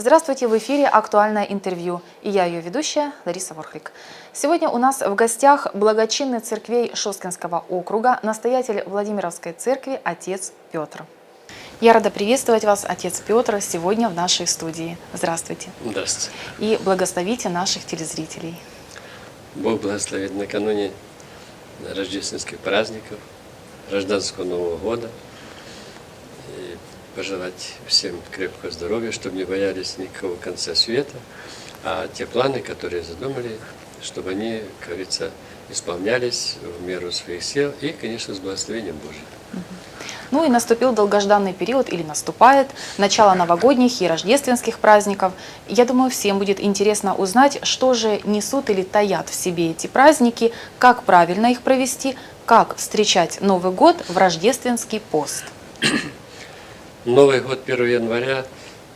Здравствуйте, в эфире «Актуальное интервью» и я ее ведущая Лариса Ворхлик. Сегодня у нас в гостях благочинный церквей Шосткинского округа, настоятель Владимировской церкви отец Петр. Я рада приветствовать вас, отец Петр, сегодня в нашей студии. Здравствуйте. Здравствуйте. И благословите наших телезрителей. Бог благословит накануне рождественских праздников, гражданского Нового года. Пожелать всем крепкого здоровья, чтобы не боялись никакого конца света. А те планы, которые задумали, чтобы они, как говорится, исполнялись в меру своих сил и, конечно, с благословением Божьим. Ну и наступил долгожданный период, или наступает, начало новогодних и рождественских праздников. Я думаю, всем будет интересно узнать, что же несут или таят в себе эти праздники, как правильно их провести, как встречать Новый год в рождественский пост. Новый год 1 января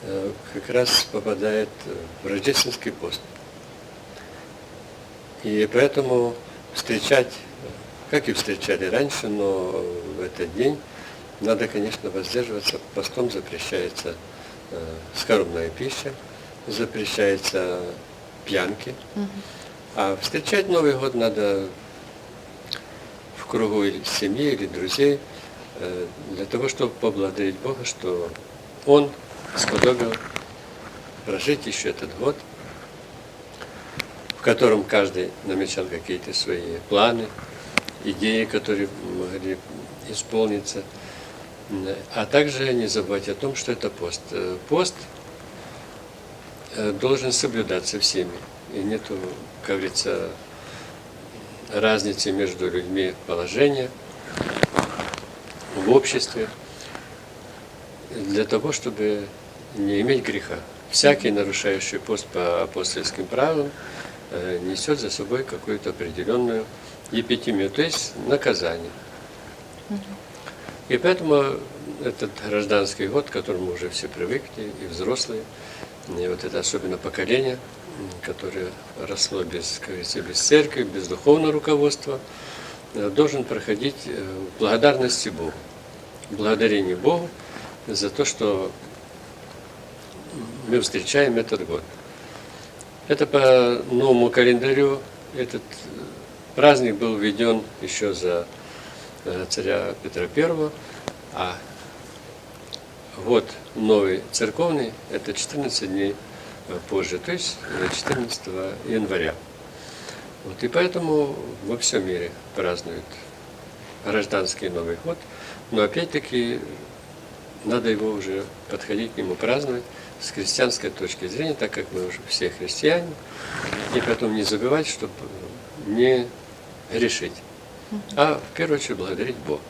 э, как раз попадает в рождественский пост. И поэтому встречать, как и встречали раньше, но в этот день надо, конечно, воздерживаться. Постом запрещается э, скоромная пища, запрещается пьянки. А встречать Новый год надо в кругу семьи или друзей, э, для того, чтобы поблагодарить Бога, что Он сподобил прожить еще этот год, в котором каждый намечал какие-то свои планы, идеи, которые могли исполниться. А также не забывать о том, что это пост. Э, Пост э, должен соблюдаться всеми. И нету, как говорится, разницы между людьми положения в обществе для того, чтобы не иметь греха. Всякий, нарушающий пост по апостольским правилам, э, несет за собой какую-то определенную епитемию, то есть наказание. И поэтому этот гражданский год, к которому уже все привыкли, и взрослые, и вот это особенно поколение, которое росло без, как без церкви, без духовного руководства, э, должен проходить э, благодарности Богу. Благодарение Богу за то, что мы встречаем этот год. Это по новому календарю, этот праздник был введен еще за э, царя Петра I, а год новый церковный – это 14 дней э, позже, то есть э, 14 января. Вот, и поэтому во всем мире празднуют гражданский Новый год, но опять-таки надо его уже подходить к нему праздновать с христианской точки зрения, так как мы уже все христиане, и потом не забывать, чтобы не грешить, а в первую очередь благодарить Бога.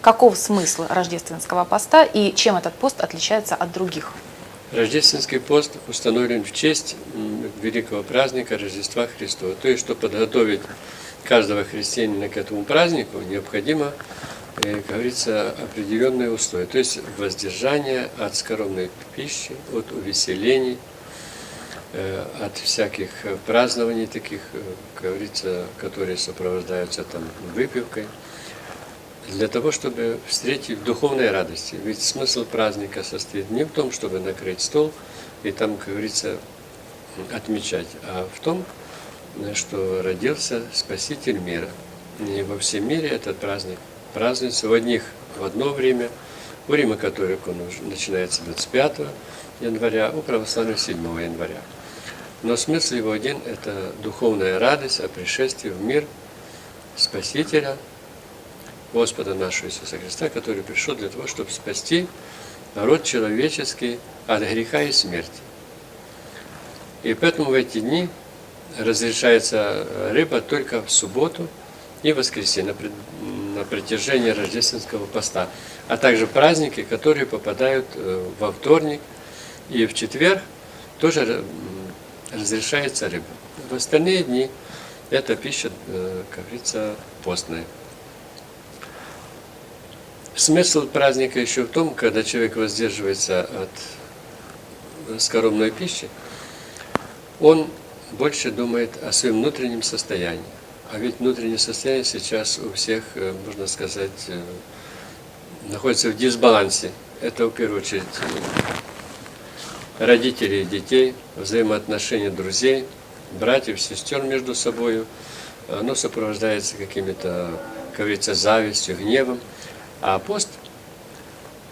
Каков смысл рождественского поста и чем этот пост отличается от других? Рождественский пост установлен в честь великого праздника Рождества Христова. То есть, чтобы подготовить каждого христианина к этому празднику, необходимо, э, как говорится, определенные условия. То есть воздержание от скоромной пищи, от увеселений, э, от всяких празднований таких, э, как говорится, которые сопровождаются там выпивкой, для того, чтобы встретить в духовной радости. Ведь смысл праздника состоит не в том, чтобы накрыть стол и там, как говорится, отмечать, а в том, что родился Спаситель мира. И во всем мире этот праздник празднуется у одних в одно время, у римокатоликов он начинается 25 января, у православных 7 января. Но смысл его один – это духовная радость о пришествии в мир Спасителя, Господа нашего Иисуса Христа, который пришел для того, чтобы спасти род человеческий от греха и смерти. И поэтому в эти дни разрешается рыба только в субботу и воскресенье на, протяжении рождественского поста, а также праздники, которые попадают э, во вторник и в четверг тоже м, разрешается рыба. В остальные дни эта пища, э, как говорится, постная. Смысл праздника еще в том, когда человек воздерживается от скоромной пищи, он больше думает о своем внутреннем состоянии. А ведь внутреннее состояние сейчас у всех, э, можно сказать, э, находится в дисбалансе. Это в первую очередь родителей и детей, взаимоотношения друзей, братьев, сестер между собой. Оно сопровождается какими-то, как говорится, завистью, гневом. А пост,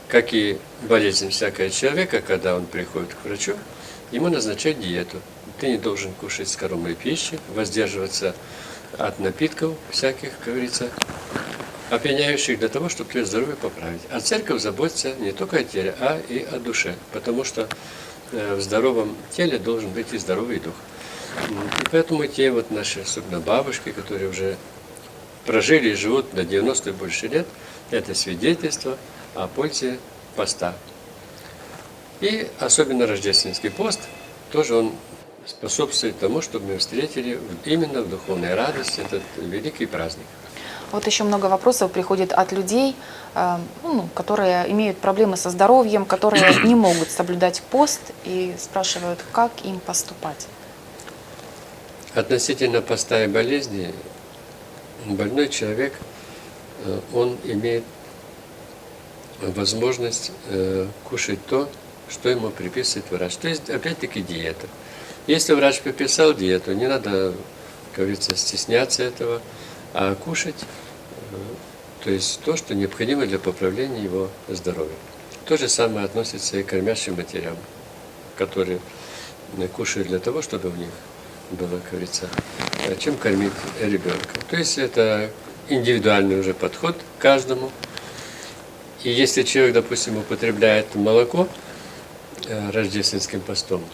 как и болезнь всякого человека, когда он приходит к врачу, ему назначают диету. Ты не должен кушать скоромной пищи, воздерживаться от напитков всяких, как говорится, опьяняющих для того, чтобы твое здоровье поправить. А церковь заботится не только о теле, а и о душе, потому что э, в здоровом теле должен быть и здоровый дух. И поэтому те вот наши, особенно бабушки, которые уже прожили и живут до 90 и больше лет, это свидетельство о пользе поста. И особенно рождественский пост, тоже он способствует тому, чтобы мы встретили именно в духовной радости этот великий праздник. Вот еще много вопросов приходит от людей, э, ну, которые имеют проблемы со здоровьем, которые не могут соблюдать пост и спрашивают, как им поступать. Относительно поста и болезни, больной человек, э, он имеет возможность э, кушать то, что ему приписывает врач. То есть, опять-таки, диета. Если врач прописал диету, не надо, как говорится, стесняться этого, а кушать, э, то есть то, что необходимо для поправления его здоровья. То же самое относится и к кормящим матерям, которые кушают для того, чтобы у них было, как говорится, э, чем кормить ребенка. То есть это индивидуальный уже подход к каждому. И если человек, допустим, употребляет молоко э, рождественским постом,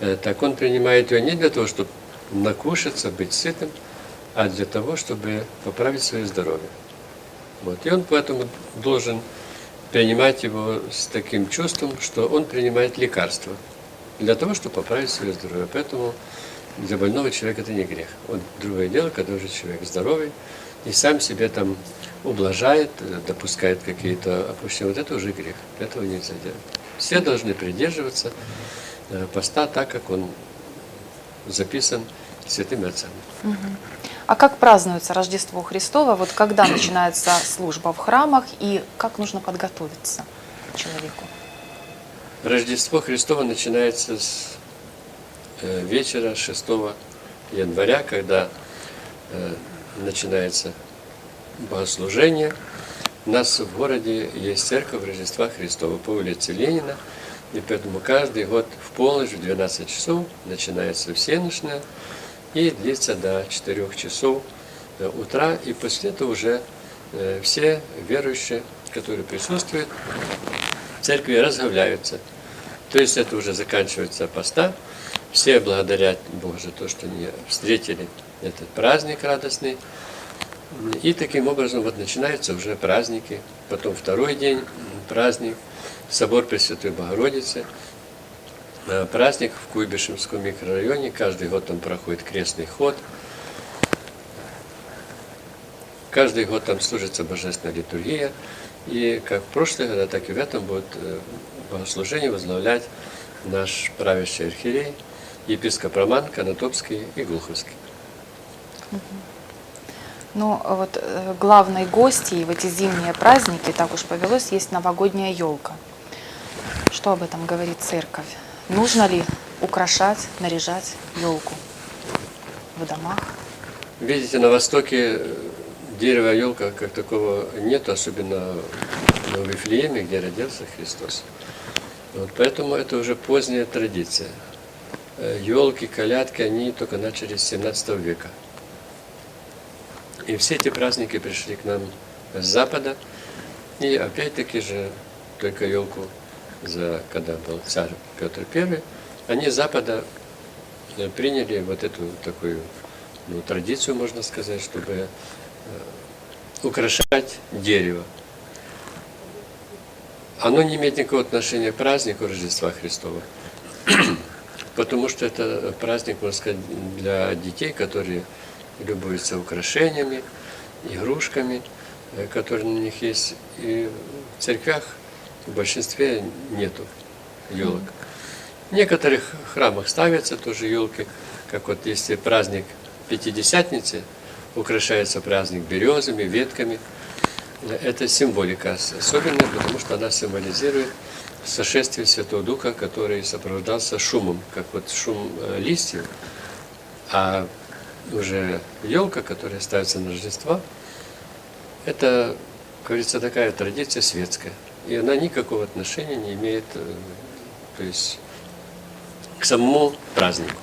так он принимает ее не для того, чтобы накушаться, быть сытым, а для того, чтобы поправить свое здоровье. Вот. И он поэтому должен принимать его с таким чувством, что он принимает лекарства для того, чтобы поправить свое здоровье. Поэтому для больного человека это не грех. Вот другое дело, когда уже человек здоровый и сам себе там ублажает, э, допускает какие-то опущения, вот это уже грех. Этого нельзя делать. Все должны придерживаться э, поста так, как он записан святыми отцами. А как празднуется Рождество Христово? Вот когда начинается служба в храмах и как нужно подготовиться человеку? Рождество Христово начинается с э, вечера 6 января, когда э, начинается богослужение. У нас в городе есть церковь Рождества Христова по улице Ленина, и поэтому каждый год в полночь в 12 часов начинается всеночная и длится до 4 часов э, утра, и после этого уже э, все верующие, которые присутствуют, в церкви разговляются. То есть это уже заканчивается поста. Все благодарят Бога за то, что они встретили этот праздник радостный. И таким образом вот начинаются уже праздники. Потом второй день праздник, собор Пресвятой Богородицы. Э, Праздник в Куйбышевском микрорайоне. Каждый год там проходит крестный ход. Каждый год там служится божественная литургия. И как в прошлые года, так и в этом будет э, богослужение возглавлять наш правящий архиерей, епископ Роман Конотопский и Глуховский. Ну, вот э, главной гостьей в эти зимние праздники, так уж повелось, есть новогодняя елка. Что об этом говорит церковь? Нужно ли украшать, наряжать елку в домах? Видите, на Востоке э, дерева елка как такого нет, особенно в Вифлееме, где родился Христос. Вот поэтому это уже поздняя традиция. Елки, колядки, они только начались с 17 века. И все эти праздники пришли к нам с Запада. И опять-таки же только елку, за, когда был царь Петр I, они с Запада э, приняли вот эту такую ну, традицию, можно сказать, чтобы э, украшать дерево. Оно не имеет никакого отношения к празднику Рождества Христова, потому что это праздник, можно сказать, для детей, которые любуются украшениями, игрушками, э, которые на них есть. И в церквях в большинстве нету елок. В некоторых храмах ставятся тоже елки, как вот если праздник Пятидесятницы, украшается праздник березами, ветками. Это символика ос- особенная, потому что она символизирует сошествие Святого Духа, который сопровождался шумом, как вот шум э, листьев, а уже елка, которая ставится на Рождество, это, как говорится, такая традиция светская. И она никакого отношения не имеет э, то есть, к самому празднику.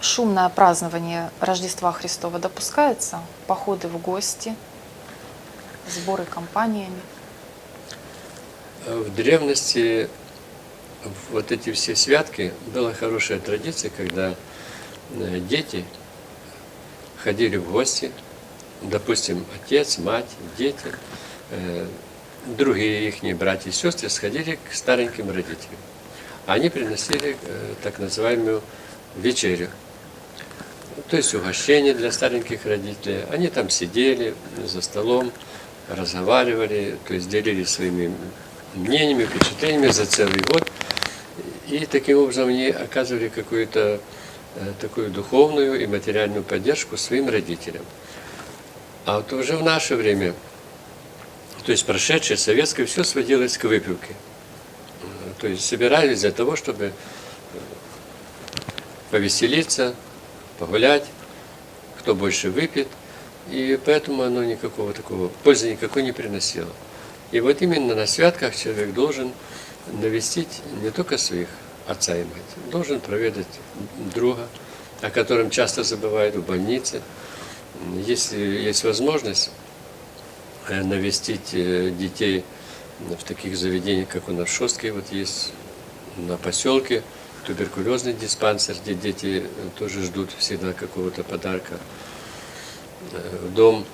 Шумное празднование Рождества Христова допускается? Походы в гости, сборы компаниями? Э, В древности вот эти все святки была хорошая традиция, когда дети ходили в гости, допустим, отец, мать, дети, э, другие их братья и сестры сходили к стареньким родителям. Они приносили э, так называемую вечерю, то есть угощение для стареньких родителей. Они там сидели за столом, разговаривали, то есть делились своими мнениями, впечатлениями за целый год. И таким образом они оказывали какую-то э, такую духовную и материальную поддержку своим родителям. А вот уже в наше время, то есть прошедшее советское, все сводилось к выпивке. Э, То есть собирались для того, чтобы э, повеселиться, погулять, кто больше выпьет. И поэтому оно никакого такого, пользы никакой не приносило. И вот именно на святках человек должен навестить не только своих отца и мать, должен проведать друга, о котором часто забывают в больнице. Если есть возможность э, навестить э, детей в таких заведениях, как у нас в Шостке, вот есть на поселке туберкулезный диспансер, где дети э, тоже ждут всегда какого-то подарка. Э, Дом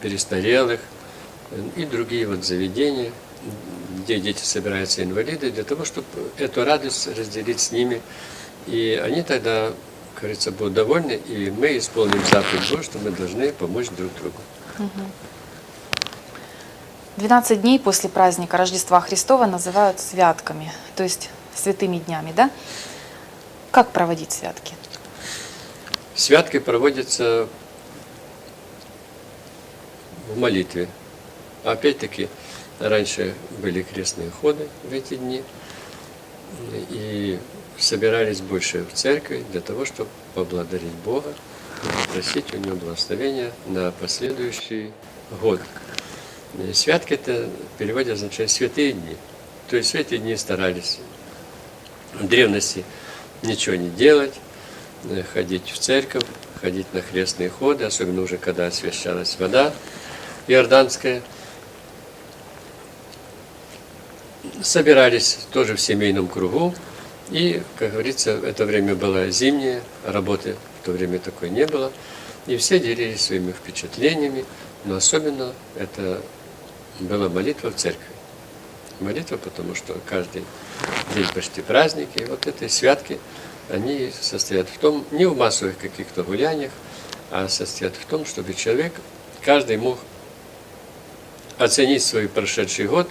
перестарелых и другие вот заведения, где дети собираются инвалиды, для того, чтобы эту радость разделить с ними. И они тогда, как говорится, будут довольны, и мы исполним заповедь Божию, что мы должны помочь друг другу. 12 дней после праздника Рождества Христова называют святками, то есть святыми днями, да? Как проводить святки? Святки проводятся в молитве. Опять-таки, раньше были крестные ходы в эти дни, и собирались больше в церкви для того, чтобы поблагодарить Бога и попросить у Него благословения на последующий год. Святки это в переводе означает святые дни. То есть в эти дни старались в древности ничего не делать, ходить в церковь, ходить на крестные ходы, особенно уже когда освящалась вода иорданская. Собирались тоже в семейном кругу, и, как говорится, это время было зимнее, работы в то время такой не было, и все делились своими впечатлениями, но особенно это была молитва в церкви. Молитва, потому что каждый день почти праздник, и вот эти святки, они состоят в том, не в массовых каких-то гуляниях, а состоят в том, чтобы человек, каждый мог оценить свой прошедший год,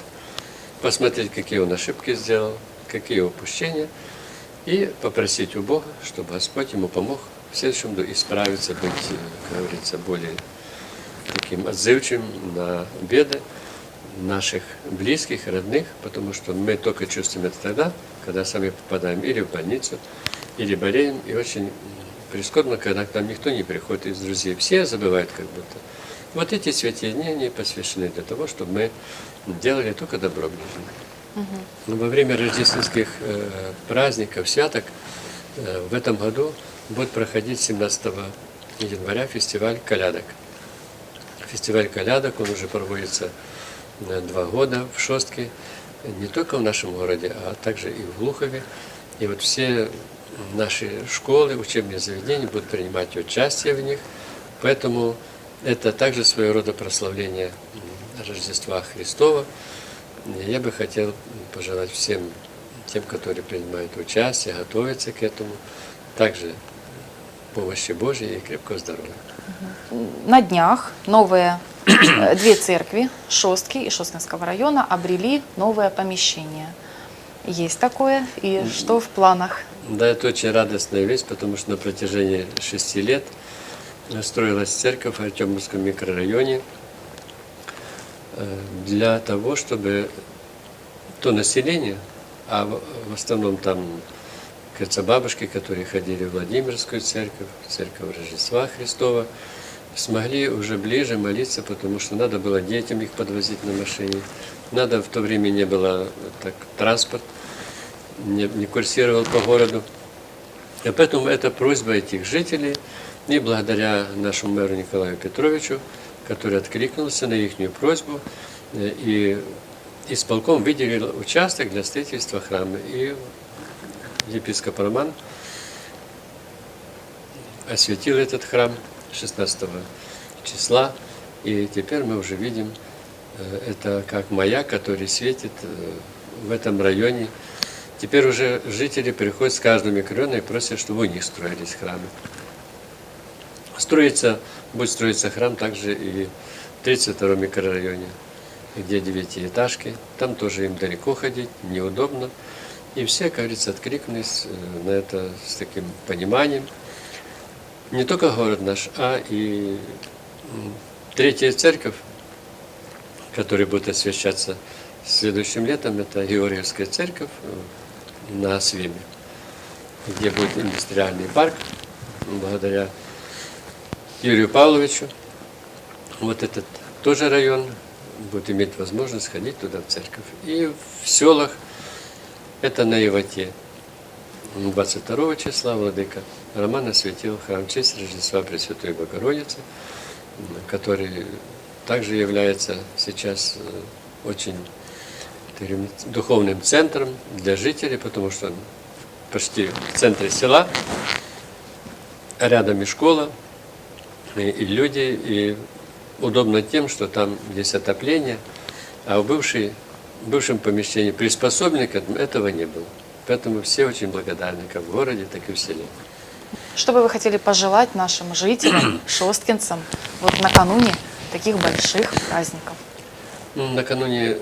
посмотреть, какие он ошибки сделал, какие упущения, и попросить у Бога, чтобы Господь ему помог в следующем году исправиться, быть, как говорится, более таким отзывчивым на беды наших близких, родных, потому что мы только чувствуем это тогда, когда сами попадаем или в больницу, или болеем, и очень прискорбно, когда к нам никто не приходит из друзей. Все забывают как будто. Вот эти святые дни, они посвящены для того, чтобы мы делали только добро ближнему. Но во время рождественских э, праздников, святок, э, в этом году будет проходить 17 января фестиваль «Колядок». Фестиваль «Колядок», он уже проводится э, два года в Шостке, не только в нашем городе, а также и в Глухове. И вот все наши школы, учебные заведения будут принимать участие в них. Поэтому это также своего рода прославление Рождества Христова. Я бы хотел пожелать всем тем, которые принимают участие, готовятся к этому, также помощи Божьей и крепкого здоровья. На днях новые две церкви Шостки и Шосткинского района обрели новое помещение. Есть такое? И что в планах? Да, это очень радостная вещь, потому что на протяжении шести лет строилась церковь в Артемовском микрорайоне э, для того, чтобы то население, а в основном там, кажется, бабушки, которые ходили в Владимирскую церковь, церковь Рождества Христова, смогли уже ближе молиться, потому что надо было детям их подвозить на машине. Надо, в то время не было так, транспорт, не, не курсировал по городу. И поэтому это просьба этих жителей, и благодаря нашему мэру Николаю Петровичу, который откликнулся на их просьбу, э, и исполком выделил участок для строительства храма. И епископ Роман осветил этот храм 16 числа, и теперь мы уже видим э, это как маяк, который светит э, в этом районе. Теперь уже жители приходят с каждого микрорайона и просят, чтобы у них строились храмы. Строится, будет строиться храм также и в 32 микрорайоне, где девятиэтажки. Там тоже им далеко ходить, неудобно. И все, как говорится, откликнулись э, на это с таким пониманием. Не только город наш, а и третья церковь, которая будет освящаться следующим летом, это Георгиевская церковь э, на Освиме, где будет индустриальный парк, благодаря Юрию Павловичу. Вот этот тоже район будет иметь возможность ходить туда в церковь. И в селах, это на Ивате, 22 числа владыка Роман осветил храм честь Рождества Пресвятой Богородицы, который также является сейчас э, очень духовным центром для жителей, потому что он почти в центре села, рядом и школа, и, люди, и удобно тем, что там есть отопление, а в бывшей, в бывшем помещении приспособленных к этому этого не было. Поэтому все очень благодарны как в городе, так и в селе. Что бы вы хотели пожелать нашим жителям, шосткинцам, вот накануне таких больших праздников? Ну, накануне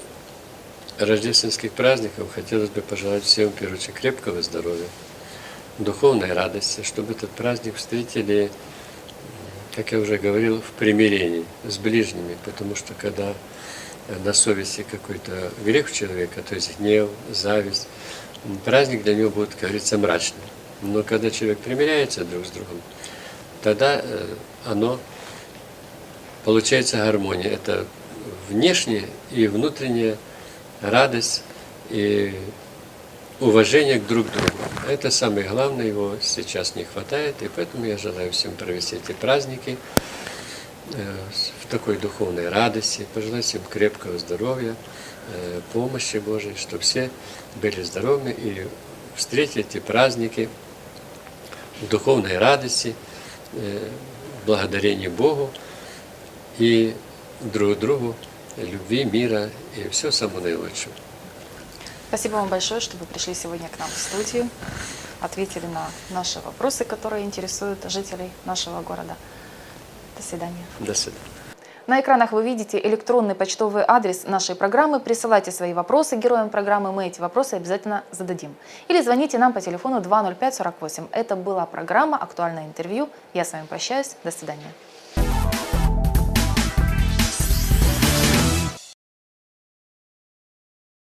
рождественских праздников хотелось бы пожелать всем, в первую очередь, крепкого здоровья, духовной радости, чтобы этот праздник встретили, как я уже говорил, в примирении с ближними, потому что когда э, на совести какой-то грех у человека, то есть гнев, зависть, праздник для него будет, как говорится, мрачным. Но когда человек примиряется друг с другом, тогда э, оно получается гармония. Это внешняя и внутренняя радость и уважение к друг другу. Это самое главное, его сейчас не хватает, и поэтому я желаю всем провести эти праздники э, с- в такой духовной радости, пожелать всем крепкого здоровья, э, помощи Божией, чтобы все были здоровыми и встретили эти праздники в духовной радости, э, благодарении Богу и друг другу любви, мира и все самого наилучшего. Спасибо вам большое, что вы пришли сегодня к нам в студию, ответили на наши вопросы, которые интересуют жителей нашего города. До свидания. До свидания. На экранах вы видите электронный почтовый адрес нашей программы. Присылайте свои вопросы героям программы, мы эти вопросы обязательно зададим. Или звоните нам по телефону 20548. Это была программа «Актуальное интервью». Я с вами прощаюсь. До свидания.